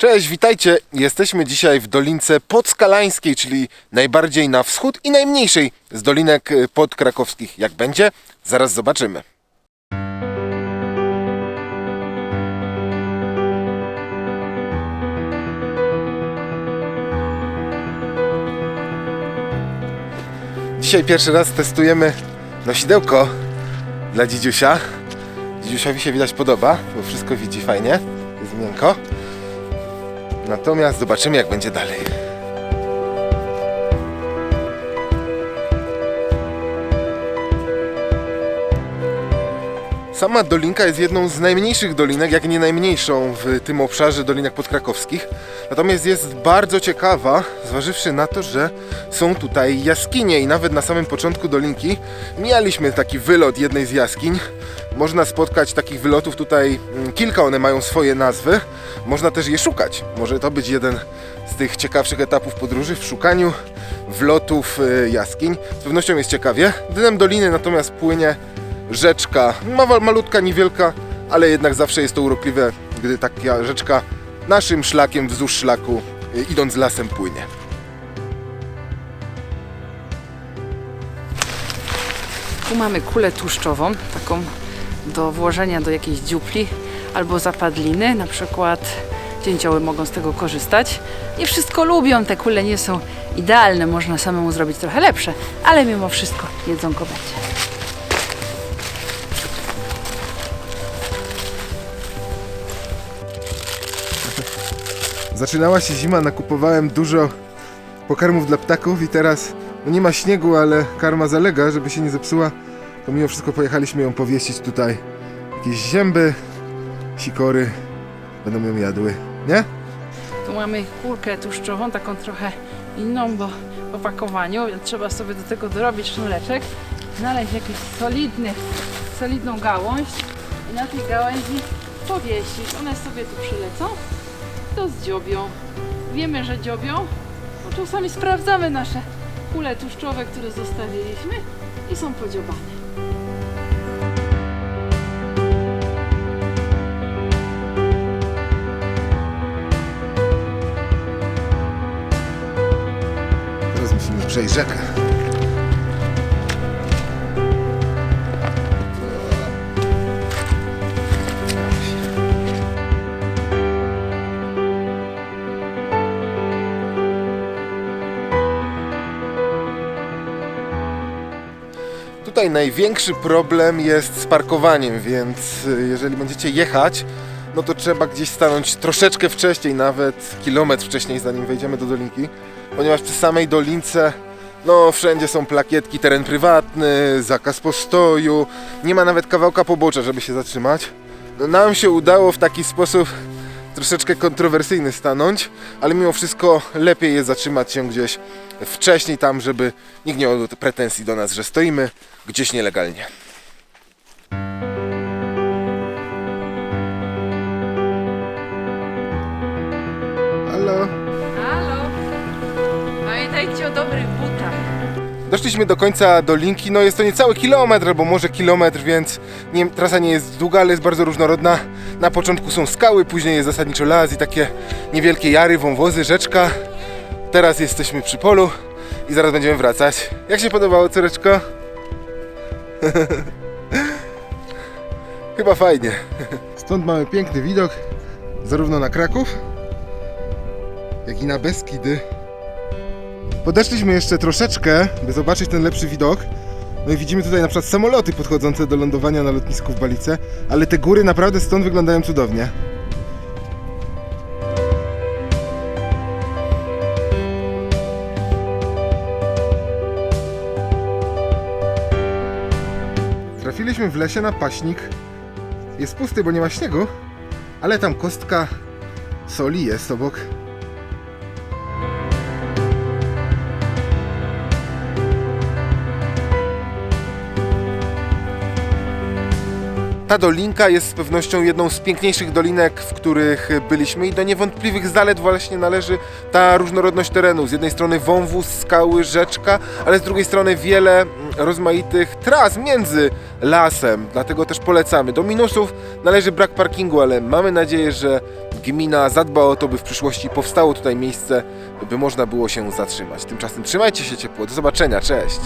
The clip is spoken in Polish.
Cześć, witajcie! Jesteśmy dzisiaj w Dolince Podskalańskiej, czyli najbardziej na wschód i najmniejszej z dolinek y, podkrakowskich. Jak będzie? Zaraz zobaczymy. Dzisiaj pierwszy raz testujemy nosidełko dla dzidziusia. Dzidziusiowi się widać podoba, bo wszystko widzi fajnie, jest miękko. Natomiast zobaczymy jak będzie dalej. Sama Dolinka jest jedną z najmniejszych dolinek, jak nie najmniejszą w tym obszarze dolinek podkrakowskich. Natomiast jest bardzo ciekawa, zważywszy na to, że są tutaj jaskinie i nawet na samym początku dolinki mijaliśmy taki wylot jednej z jaskiń. Można spotkać takich wylotów tutaj mm, kilka, one mają swoje nazwy. Można też je szukać. Może to być jeden z tych ciekawszych etapów podróży w szukaniu wlotów y, jaskiń. Z pewnością jest ciekawie. Dnem doliny natomiast płynie rzeczka, ma, malutka, niewielka, ale jednak zawsze jest to urokliwe, gdy taka rzeczka naszym szlakiem wzdłuż szlaku, y, idąc lasem, płynie. Tu mamy kulę tłuszczową, taką do włożenia do jakiejś dziupli albo zapadliny. Na przykład dzięcioły mogą z tego korzystać. Nie wszystko lubią, te kule nie są idealne, można samemu zrobić trochę lepsze, ale mimo wszystko jedzonko będzie. Zaczynała się zima, nakupowałem dużo pokarmów dla ptaków i teraz no nie ma śniegu, ale karma zalega, żeby się nie zepsuła. To mimo wszystko pojechaliśmy ją powiesić tutaj. Jakieś zięby, sikory będą ją jadły, nie? Tu mamy kulkę tłuszczową, taką trochę inną, bo w opakowaniu trzeba sobie do tego dorobić sznureczek, znaleźć jakiś solidny, solidną gałąź i na tej gałęzi powiesić. One sobie tu przylecą, to zdziobią. Wiemy, że dziobią, bo czasami sprawdzamy nasze kule tłuszczowe, które zostawiliśmy i są podziobane. Teraz musimy przejść rzekę. Tutaj największy problem jest z parkowaniem, więc y, jeżeli będziecie jechać, no to trzeba gdzieś stanąć troszeczkę wcześniej, nawet kilometr wcześniej, zanim wejdziemy do dolinki, ponieważ przy samej dolince, no wszędzie są plakietki, teren prywatny, zakaz postoju, nie ma nawet kawałka pobocza, żeby się zatrzymać. No, nam się udało w taki sposób troszeczkę kontrowersyjny stanąć, ale mimo wszystko lepiej jest zatrzymać się gdzieś wcześniej tam, żeby nikt nie miał pretensji do nas, że stoimy gdzieś nielegalnie. Doszliśmy do końca dolinki, no jest to niecały kilometr, albo może kilometr, więc nie, trasa nie jest długa, ale jest bardzo różnorodna. Na początku są skały, później jest zasadniczo las i takie niewielkie jary, wąwozy, rzeczka. Teraz jesteśmy przy polu i zaraz będziemy wracać. Jak się podobało, córeczko? Chyba fajnie. Stąd mamy piękny widok, zarówno na Kraków, jak i na Beskidy. Podeszliśmy jeszcze troszeczkę, by zobaczyć ten lepszy widok. No i widzimy tutaj na przykład samoloty podchodzące do lądowania na lotnisku w Balice, ale te góry naprawdę stąd wyglądają cudownie. Trafiliśmy w lesie na paśnik. Jest pusty, bo nie ma śniegu, ale tam kostka soli jest obok. Ta dolinka jest z pewnością jedną z piękniejszych dolinek, w których byliśmy i do niewątpliwych zalet właśnie należy ta różnorodność terenu. Z jednej strony wąwóz, skały, rzeczka, ale z drugiej strony wiele mm, rozmaitych tras między lasem, dlatego też polecamy. Do minusów należy brak parkingu, ale mamy nadzieję, że gmina zadba o to, by w przyszłości powstało tutaj miejsce, by można było się zatrzymać. Tymczasem trzymajcie się ciepło, do zobaczenia, cześć!